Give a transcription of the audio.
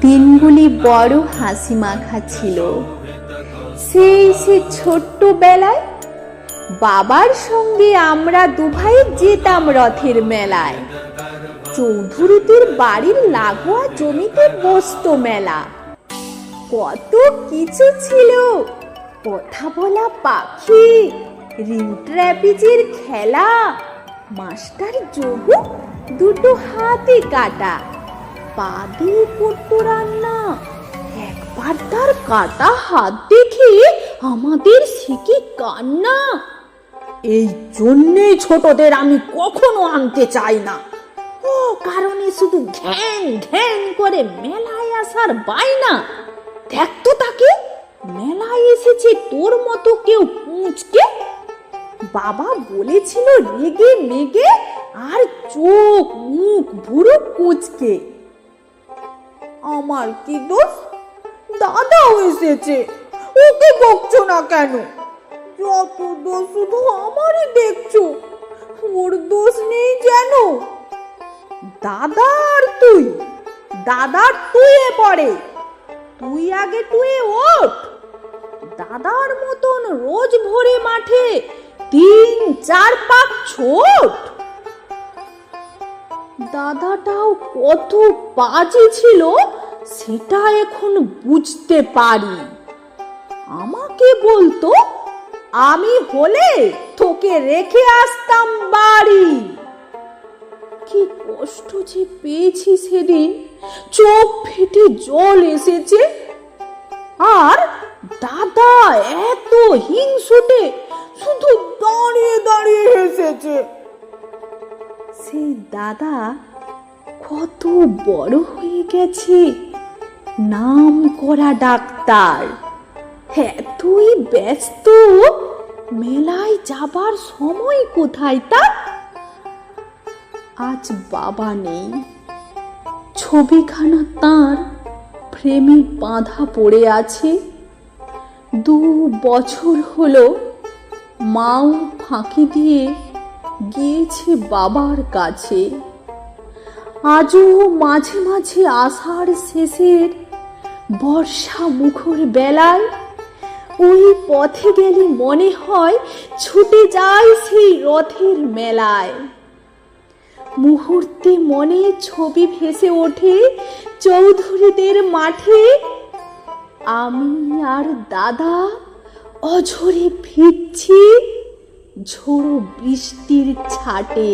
দিনগুলি বড় হাসি মাখা ছিল। সেই সে ছোট্টবেলায় বাবার সঙ্গে আমরা দুভাই যেতাম রথের মেলায়। চৌধুরীদের বাড়ির লাগোয়া জমিতে বসতো মেলা। কত কিছু ছিল। কথা বলা পাখি, রিং ট্র্যাপিজের খেলা, মাস্টার যোগু দুটো হাতে কাটা। পা দিয়ে করতো রান্না একবার তার কাটা হাত দেখে আমাদের সিকি কান্না? এই জন্যেই ছোটদের আমি কখনো আনতে চাই না। ও কারণে শুধু ঘ্যাং ঘ্যাং করে মেলায় আসার বায়না। দেখ তো তাকে, মেলায় এসেছে তোর মতো কেউ পুঁচকে। বাবা বলেছিল রেগে মেগে আর চোখ মুখ ভুরু কুচকে। আমার কি দোষ? দাদাও এসেছে। ওকে বকছো না কেন? যত দোষ শুধু আমারই দেখছ। ওর দোষ নেই যেন। দাদা আর তুই। দাদা টুয়ে পড়ে। তুই আগে টুয়ে ওঠ। দাদার মতন রোজ ভোরে মাঠে তিন, চার পাক ছোট। দাদাটাও কত বাজে ছিল সেটা এখন বুঝতে পারি। আমাকে বলতো, আমি হলে তোকে রেখে আসতাম বাড়ি। কি কষ্ট যে পেয়েছি সেদিন। চোখ ফেটে জল এসেছে। আর দাদা এত হিংসুটে শুধু দাঁড়িয়ে দাঁড়িয়ে হেসেছে। সেই দাদা কত বড় হয়ে গেছে। নাম করা ডাক্তার। এতই ব্যস্ত, মেলায় যাবার সময় কোথায় তার আজ বাবা নেই। ছবিখানা তার ফ্রেমে বাঁধা পড়ে আছে। দু বছর হলো, মাও ফাঁকি দিয়ে গিয়েছে বাবার কাছে। আজও মাঝে মাঝে আষাঢ় শেষের বর্ষা মুখর বেলায় ওই পথে গেলে মনে হয় ছুটে যায় সেই রথের মেলায়। মুহূর্তে মনে ছবি ভেসে ওঠে চৌধুরীদের মাঠে। আমি আর দাদা অঝরে ফিরছি ঝোড়ো বৃষ্টির ছাটে।